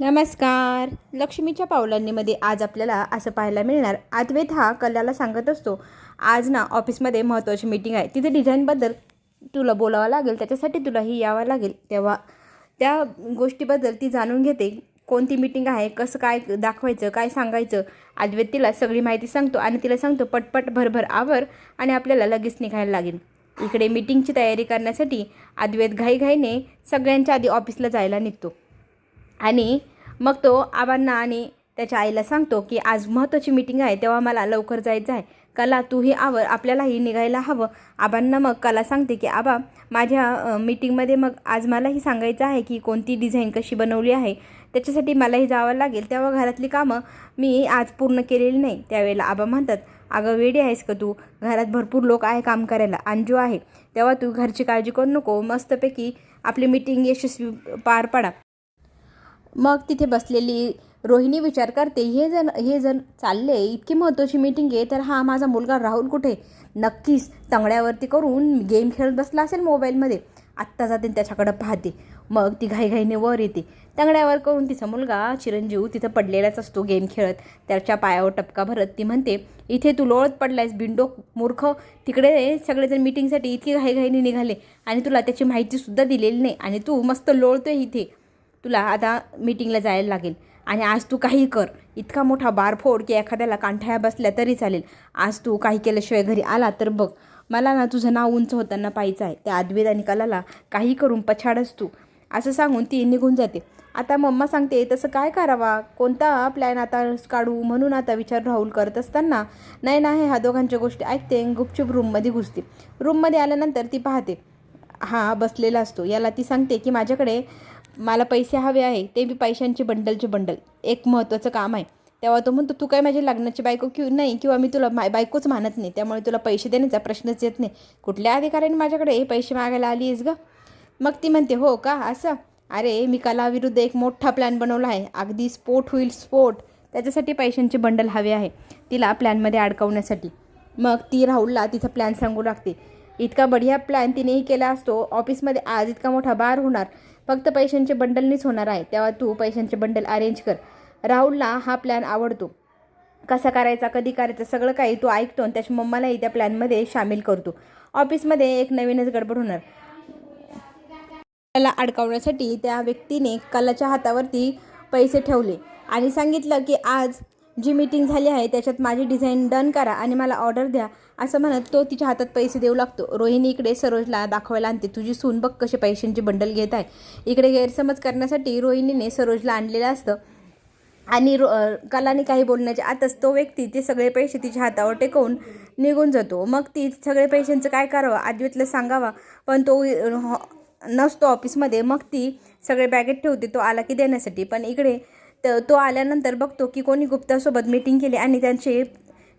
नमस्कार. लक्ष्मीच्या पावलांनीमध्ये आज आपल्याला असं पाहायला मिळणार. आद्वेत हा कल्याला सांगत असतो. आज ना ऑफिसमध्ये महत्त्वाची मीटिंग आहे. तिथे डिझाईनबद्दल तुला बोलावं लागेल. त्याच्यासाठी तुलाही यावं लागेल. तेव्हा त्या गोष्टीबद्दल ती जाणून घेते. कोणती मीटिंग आहे? कसं काय दाखवायचं? काय सांगायचं? आद्वेत तिला सगळी माहिती सांगतो आणि तिला सांगतो पटपट भरभर आवर आणि आपल्याला लगेच निघायला लागेल. इकडे मीटिंगची तयारी करण्यासाठी अद्वैत घाईघाईने सगळ्यांच्या आधी ऑफिसला जायला निघतो. आणि मग तो आबांना आणि त्याच्या आईला सांगतो की आज महत्त्वाची मीटिंग आहे तेव्हा मला लवकर जायचं आहे. कला तूही आवर आपल्यालाही निघायला हवं. आबांना मग कला सांगते की आबा माझ्या मीटिंगमध्ये मग आज मलाही सांगायचं आहे की कोणती डिझाईन कशी बनवली आहे. त्याच्यासाठी मलाही जावं लागेल. तेव्हा घरातली कामं मी आज पूर्ण केलेली नाही. त्यावेळेला आबा म्हणतात अगं वेडी आहेस का तू. घरात भरपूर लोक आहे काम करायला. अंजू आहे. तेव्हा तू घरची काळजी करू नको. मस्तपैकी आपली मीटिंग यशस्वी पार पाडा. मग तिथे बसलेली रोहिणी विचार करते हे जर हे जर चालले इतकी महत्त्वाची मीटिंग आहे तर हा माझा मुलगा राहुल कुठे? नक्कीच तंगड्यावरती करून गेम खेळत बसला असेल मोबाईलमध्ये आत्ता जाते त्याच्याकडं पाहते. मग ती घाईघाईने वर येते. तंगड्यावर करून तिचा मुलगा चिरंजीव तिथं पडलेलाच असतो गेम खेळत. त्याच्या पायावर टपका भरत ती म्हणते इथे तू लोळत पडलायस बिंडो मूर्ख. तिकडे सगळेजण मीटिंगसाठी इतकी घाईघाईने निघाले आणि तुला त्याची माहितीसुद्धा दिलेली नाही आणि तू मस्त लोळतोय इथे. तुला आता मीटिंगला जायला लागेल. आणि आज तू काही कर. इतका मोठा बारफोड की एखाद्याला कांठाया बसल्या तरी चालेल. आज तू काही केल्याशिवाय घरी आला तर बघ. मला ना तुझं नाव उंच होताना पाहिजे आहे. त्या अद्वैत आणि कलाला काही करून पछाडच तू. असं सांगून ती निघून जाते. आता मम्मा सांगते तसं काय करावा? कोणता प्लॅन आता काढू? म्हणून आता विचार राहुल करत असताना नाही नाही ह्या दोघांच्या गोष्टी ऐकते गुपचूप रूममध्ये घुसते. रूममध्ये आल्यानंतर ती पाहते. हा बसलेला असतो. याला ती सांगते की माझ्याकडे मला पैसे हवे आहे ते बी पैशांचे बंडलचे बंडल. एक महत्त्वाचं काम आहे. तेव्हा तो म्हणतो तू काय माझी लग्नाची बायको किंवा नाही किंवा मी तुला मा बायकोच मानत नाही. त्यामुळे तुला पैसे देण्याचा प्रश्नच येत नाही. कुठल्या अधिकाऱ्याने माझ्याकडे हे पैसे मागायला आली आहेस गं? मग ती म्हणते हो का? असं? अरे मी कलाविरुद्ध एक मोठा प्लॅन बनवला आहे. अगदी स्फोट होईल स्फोट त्याच्यासाठी पैशांचे बंडल हवे आहे. तिला प्लॅनमध्ये अडकवण्यासाठी. मग ती राहुलला तिचा प्लॅन सांगू लागते. इतका बढिया प्लॅन तिनेही केला असतो. ऑफिसमध्ये आज इतका मोठा बार होणार. फक्त पैशांचे बंडलनीच होणार आहे. तेव्हा तू पैशांचे बंडल अरेंज कर. राहुलला हा प्लॅन आवडतो. कसा करायचा कधी करायचा सगळं काही तू ऐकतो आणि त्याच्या मम्मालाही त्या प्लॅनमध्ये सामील करतो. ऑफिसमध्ये एक नवीनच गडबड होणार. त्याला अडकवण्यासाठी त्या व्यक्तीने कलाच्या हातावरती पैसे ठेवले आणि सांगितलं की आज जी मीटिंग झाली आहे त्याच्यात माझी डिझाईन डन करा आणि मला ऑर्डर द्या. असं म्हणत तो तिच्या हातात पैसे देऊ लागतो. रोहिणी इकडे सरोजला दाखवायला आणते. तुझी सून बघ कसे पैशांची बंडल घेत आहे. इकडे गैरसमज करण्यासाठी रोहिणीने सरोजला आणलेलं असतं. आणि रो कलाने काही बोलण्याच्या आतच तो व्यक्ती ते सगळे पैसे तिच्या हातावर टेकवून निघून जातो. मग ती सगळे पैशांचं काय करावं? अद्वैतला सांगावा. पण तो हॉ- हो, नसतो ऑफिसमध्ये मग ती सगळे बॅगेत ठेवते. तो आला की देण्यासाठी. पण इकडे त- तो आल्यानंतर बघतो की कोणी गुप्तासोबत मीटिंग केली आणि त्यांचे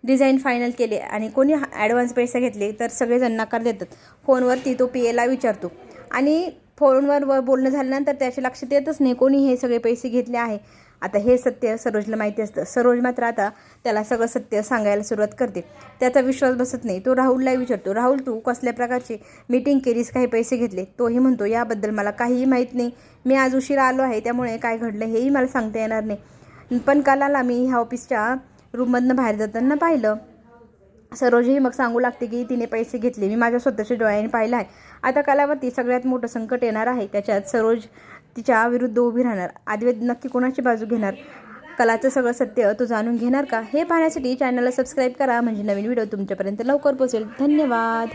डिझाईन फायनल केले आणि कोणी ॲडव्हान्स पैसे घेतले तर सगळेजण नकार देतात. फोनवरती तो पी एला विचारतो. आणि फोनवर व बोलणं झाल्यानंतर त्याचे लक्षात येतच नाही. कोणी हे सगळे पैसे घेतले आहे? आता हे सत्य सरोजला माहिती असतं. सरोज मात्र आता त्याला सगळं सत्य सांगायला सुरुवात करते. त्याचा विश्वास बसत नाही. तो राहुलला विचारतो राहुल तू कसल्या प्रकारची मीटिंग केलीस? काही पैसे घेतले? तोही म्हणतो याबद्दल मला काहीही माहीत नाही. मी आज उशिरा आलो आहे त्यामुळे काय घडलं हेही मला सांगता येणार नाही. पण कालाला मी ह्या ऑफिसच्या रूममधनं बाहेर जाताना पाहिलं. सरोजही मग सांगू लागते की तिने पैसे घेतले. मी माझ्या स्वतःच्या डोळ्याने पाहिलं आहे. आता कालावरती सगळ्यात मोठं संकट येणार आहे. त्याच्यात सरोज तिच्या विरुद्ध उभी राहणार. आदिवेद नक्की कोणाची बाजू घेणार? कलाचं सगळं सत्य तो जाणून घेणार का? हे पाहण्यासाठी चॅनलला सबस्क्राईब करा. म्हणजे नवीन व्हिडिओ तुमच्यापर्यंत लवकर पोहोचेल. धन्यवाद.